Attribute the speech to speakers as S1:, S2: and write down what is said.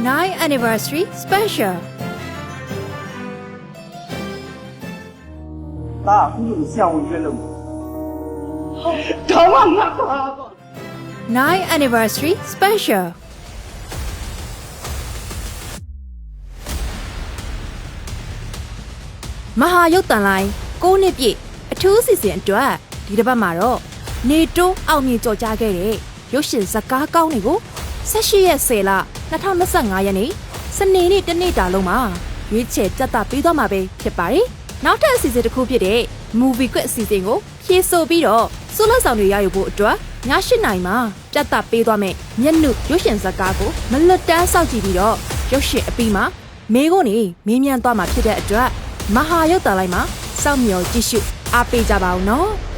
S1: 9 anniversary special
S2: ဒါအခုလိုဆရာဝန်ကျွဲလို့ဒါမှငါပါပါ
S1: 9 anniversary special မဟာရုပ်တန်လိုင်း6နှစ်ပြည့်အထူးအစီအစဉ်အတွက်ဒီတစ်ပတ်မှာတော့နေတိုးအောင်မြင်ကြော်ကြားခဲ့တဲ့ရုပ်ရှင်ဇာတ်ကားကောင်းတွေကို 18ရက်10လ2025ရက်နေ့စနေနေ့တစ်နေ့တာလုံးမှာရွေးချယ်ပြသပေးသွားမှာပဲဖြစ်ပါတယ်။နောက်ထပ်အစီအစဉ်တစ်ခုဖြစ်တဲ့ Movie Quick အစီအစဉ်ကိုဖြည့်ဆို့ပြီးတော့စိုးလက်ဆောင်တွေရယူဖို့အတွက်ည8နာရီမှာပြသပေးသွားမယ်။မျက်နှုရုပ်ရှင်ဇာတ်ကားကိုမလွတ်တမ်းစောင့်ကြည့်ပြီးတော့ရုပ်ရှင်အပြီးမှာမေကိုနေမင်းမြန်သွားမှာဖြစ်တဲ့အတွက်မဟာရုပ်တာလိုက်မှာစောင့်မျှော်ကြည့်ရှုအားပေးကြပါဦးနော်။